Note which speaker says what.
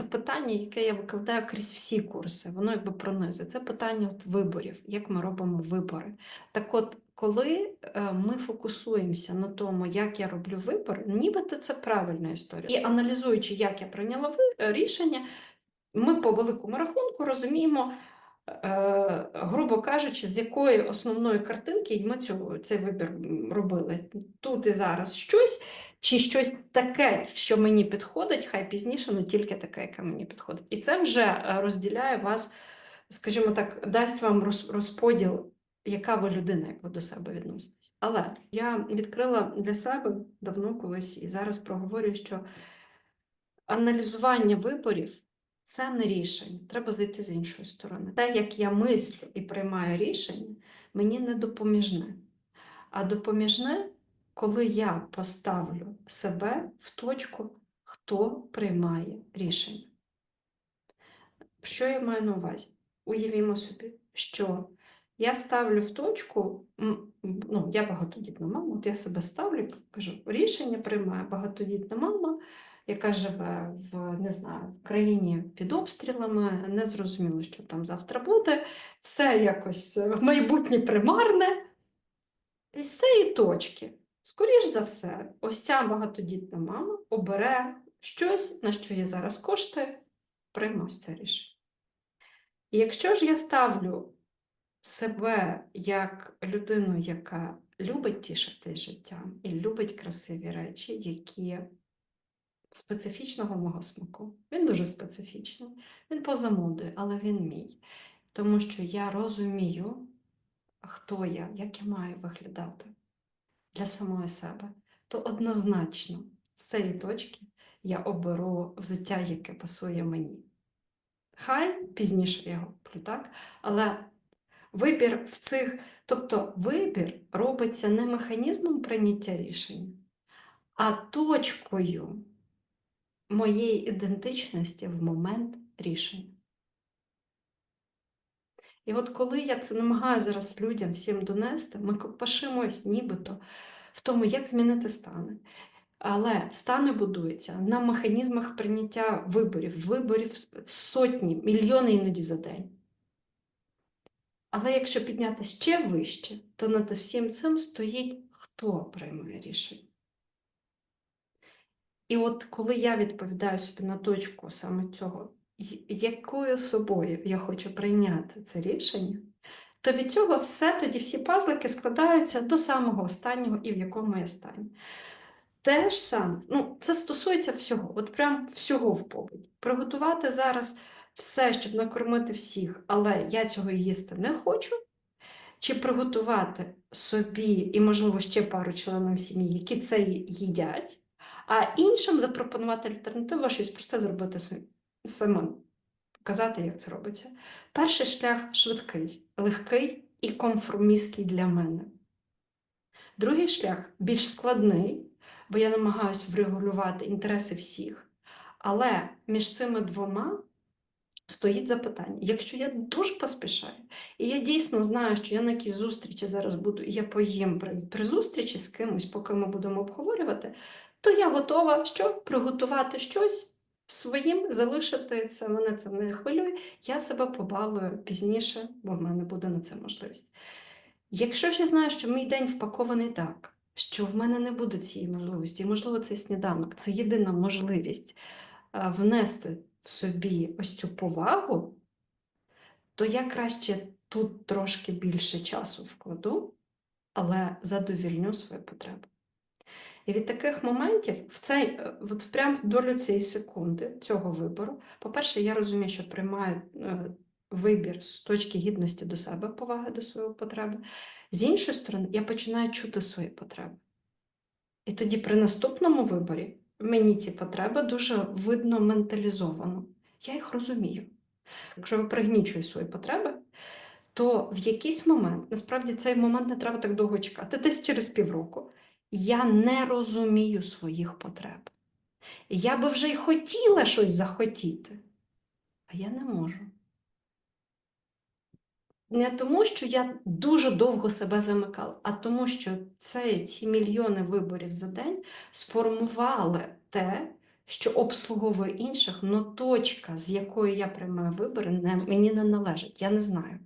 Speaker 1: це питання, яке я викладаю крізь всі курси. Воно якби пронизує. Це питання от виборів, як ми робимо вибори. Так от, коли е, ми фокусуємося на тому, як я роблю вибори, нібито це правильна історія. І аналізуючи, як я прийняла е, рішення, ми по великому рахунку розуміємо, е, грубо кажучи, з якої основної картинки ми цю, цей вибір робили. Тут і зараз щось, чи щось таке, що мені підходить, хай пізніше, але тільки таке, яке мені підходить. І це вже е, розділяє вас, скажімо так, дасть вам розподіл, яка ви людина, як ви до себе відноситесь. Але я відкрила для себе давно колись і зараз проговорюю, що аналізування виборів це не рішення. Треба зайти з іншої сторони. Те, як я мислю і приймаю рішення, мені не допоміжне. А допоміжне, коли я поставлю себе в точку, хто приймає рішення. Що я маю на увазі? Уявімо собі, що я ставлю в точку, ну, я багатодітна мама, от я себе ставлю, кажу, рішення приймає багатодітна мама, яка живе в, не знаю, в країні під обстрілами, не зрозуміло, що там завтра буде, все якось е, майбутнє примарне. І з цієї точки, скоріш за все, ось ця багатодітна мама обере щось, на що є зараз кошти, прийме ось це рішення. І якщо ж я ставлю себе як людину, яка любить тішити життям і любить красиві речі, які специфічного мого смаку. Він дуже специфічний, він поза модою, але він мій. Тому що я розумію, хто я, як я маю виглядати для самої себе, то однозначно з цієї точки я оберу взуття, яке пасує мені. Хай пізніше я куплю, так? Але вибір в цих, тобто вибір робиться не механізмом прийняття рішень, а точкою моєї ідентичності в момент рішення. І от коли я це намагаю зараз людям всім донести, ми пишемось нібито в тому, як змінити стани. Але стани будуються на механізмах прийняття виборів, виборів сотні, мільйони іноді за день. Але якщо підняти ще вище, то над всім цим стоїть хто приймає рішення. І от коли я відповідаю собі на точку саме цього, якою собою я хочу прийняти це рішення, то від цього все тоді всі пазлики складаються до самого останнього і в якому я стані. Те ж саме, ну, це стосується всього, от прям всього в побуті. Приготувати зараз все, щоб накормити всіх, але я цього їсти не хочу. Чи приготувати собі і, можливо, ще пару членам сім'ї, які це їдять, а іншим запропонувати альтернативу, щось просте зробити самі- самим, показати, як це робиться. Перший шлях швидкий, легкий і конформістський для мене. Другий шлях більш складний, бо я намагаюся врегулювати інтереси всіх. Але між цими двома стоїть запитання. Якщо я дуже поспішаю, і я дійсно знаю, що я на якійсь зустрічі зараз буду, і я поїм при, при зустрічі з кимось, поки ми будемо обговорювати, то я готова що? Приготувати щось своїм, залишити це, мене це не хвилює. Я себе побалую пізніше, бо в мене буде на це можливість. Якщо ж я знаю, що мій день впакований так, що в мене не буде цієї можливості, і, можливо, цей сніданок це єдина можливість внести в собі ось цю повагу, то я краще тут трошки більше часу вкладу, але задовільню свої потреби. І від таких моментів, в цей, е, от прямо долю цієї секунди, цього вибору, по-перше, я розумію, що приймаю е, вибір з точки гідності до себе, поваги до своєї потреби. З іншої сторони, я починаю чути свої потреби. І тоді при наступному виборі мені ці потреби дуже видно менталізовано. Я їх розумію. Якщо ви пригнічуєте свої потреби, то в якийсь момент, насправді цей момент не треба так довго чекати, десь через півроку, я не розумію своїх потреб. Я би вже й хотіла щось захотіти, а я не можу. Не тому, що я дуже довго себе замикала, а тому, що це, ці мільйони виборів за день сформували те, що обслуговує інших, але точка, з якої я приймаю вибори, не, мені не належить. Я не знаю.